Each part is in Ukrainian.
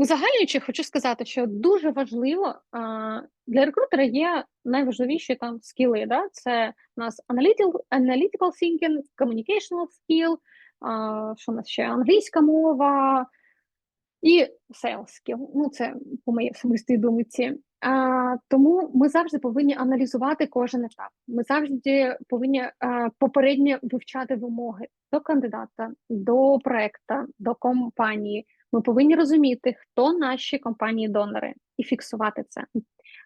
Узагальнюючи, хочу сказати, що дуже важливо для рекрутера є найважливіші там скіли. Да? Це у нас analytical, thinking, communicational skill, що у нас ще англійська мова і sales skill. Ну, це по моїй особистій думці. А, тому ми завжди повинні аналізувати кожен етап. Ми завжди повинні а, попередньо вивчати вимоги до кандидата, до проекту, до компанії. Ми повинні розуміти, хто наші компанії-донори, і фіксувати це.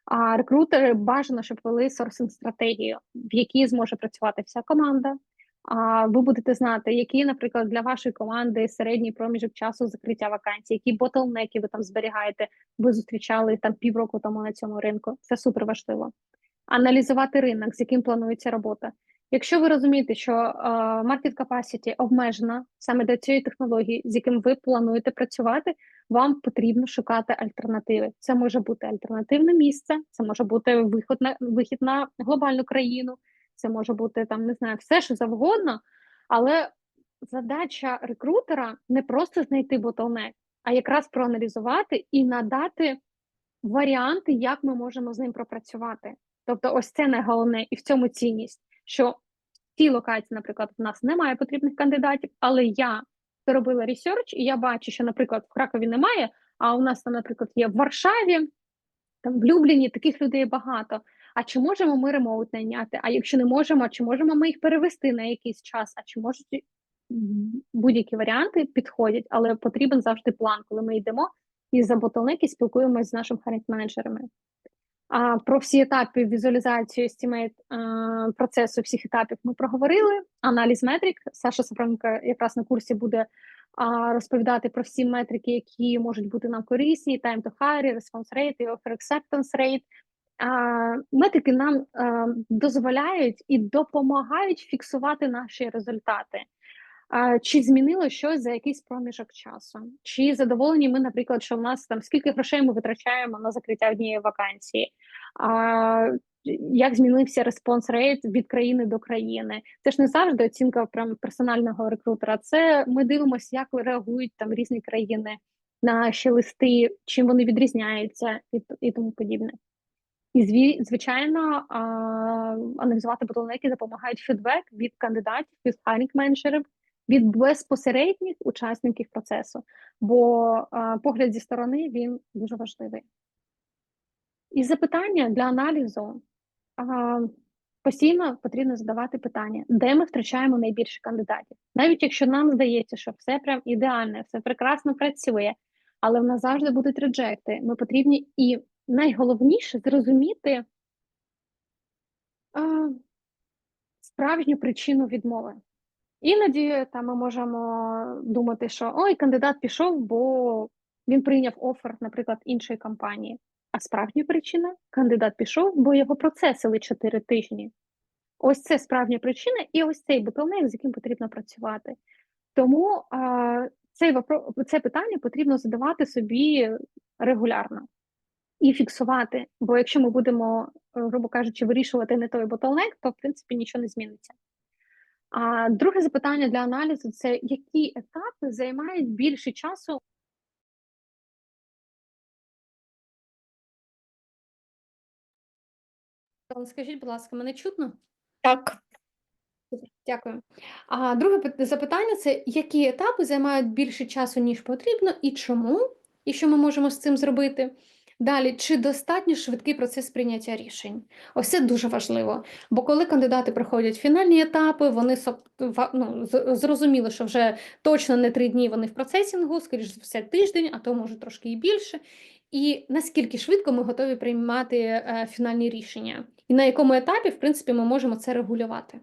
А рекрутери бажано, щоб вели сорсинг стратегію, в якій зможе працювати вся команда. А ви будете знати, які, наприклад, для вашої команди середній проміжок часу закриття вакансій, які ботлнеки ви там зберігаєте, ви зустрічали там півроку тому на цьому ринку. Це супер важливо. Аналізувати ринок, з яким планується робота. Якщо ви розумієте, що market capacity обмежена саме до цієї технології, з яким ви плануєте працювати, вам потрібно шукати альтернативи. Це може бути альтернативне місце, це може бути виход на вихід на глобальну країну, це може бути там не знаю, все що завгодно, але задача рекрутера не просто знайти bottleneck, а якраз проаналізувати і надати варіанти, як ми можемо з ним пропрацювати. Тобто, ось це найголовне і в цьому цінність, що в цій локації, наприклад, в нас немає потрібних кандидатів, але я зробила ресерч, і я бачу, що, наприклад, в Кракові немає, а у нас там, наприклад, є в Варшаві, там в Любліні таких людей багато. А чи можемо ми ремоут найняти? А якщо не можемо, чи можемо ми їх перевести на якийсь час? А чи можуть будь-які варіанти підходять, але потрібен завжди план, коли ми йдемо і за ботлнеки спілкуємося з нашими харент-менеджерами. А про всі етапи візуалізації стімейт процесу всіх етапів ми проговорили. Аналіз метрик. Саша Сапроненко якраз на курсі буде а, розповідати про всі метрики, які можуть бути нам корисні: time to hire, response rate, і offer acceptance rate. А, Метрики нам а, дозволяють і допомагають фіксувати наші результати. А, Чи змінило щось за якийсь проміжок часу? Чи задоволені ми, наприклад, що в нас там скільки грошей ми витрачаємо на закриття однієї вакансії? А, Як змінився респонс рейт від країни до країни? Це ж не завжди оцінка прям персонального рекрутера. Це ми дивимося, як реагують там різні країни на наші листи, чим вони відрізняються, і і тому подібне. І звичайно, аналізувати ботлнеки допомагають фідбек від кандидатів, від хайрінг менеджерів від безпосередніх учасників процесу, бо а, погляд зі сторони він дуже важливий. І запитання для аналізу постійно потрібно задавати питання, де ми втрачаємо найбільше кандидатів. Навіть якщо нам здається, що все прям ідеальне, все прекрасно працює, але в нас завжди будуть реджекти. Ми потрібні і найголовніше зрозуміти а, справжню причину відмови. Іноді там ми можемо думати, що ой, кандидат пішов, бо він прийняв офер, наприклад, іншої компанії. А справжня причина кандидат пішов, бо його процесили 4 тижні. Ось це справжня причина, і ось цей ботлнек, з яким потрібно працювати. Тому а, цей вопро... це питання потрібно задавати собі регулярно і фіксувати. Бо якщо ми будемо, грубо кажучи, вирішувати не той ботлнек, то в принципі нічого не зміниться. А друге запитання для аналізу це які етапи займають більше часу? Скажіть, будь ласка, мене чутно? Так. Дякую. А друге запитання це які етапи займають більше часу, ніж потрібно, і чому? І що ми можемо з цим зробити? Далі, чи достатньо швидкий процес прийняття рішень? Ось це дуже важливо. Бо коли кандидати проходять фінальні етапи, вони ну, зрозуміли, що вже точно не три дні вони в процесінгу, скоріш за все, тиждень, а то може трошки і більше. І наскільки швидко ми готові приймати е, фінальні рішення, і на якому етапі, в принципі, ми можемо це регулювати?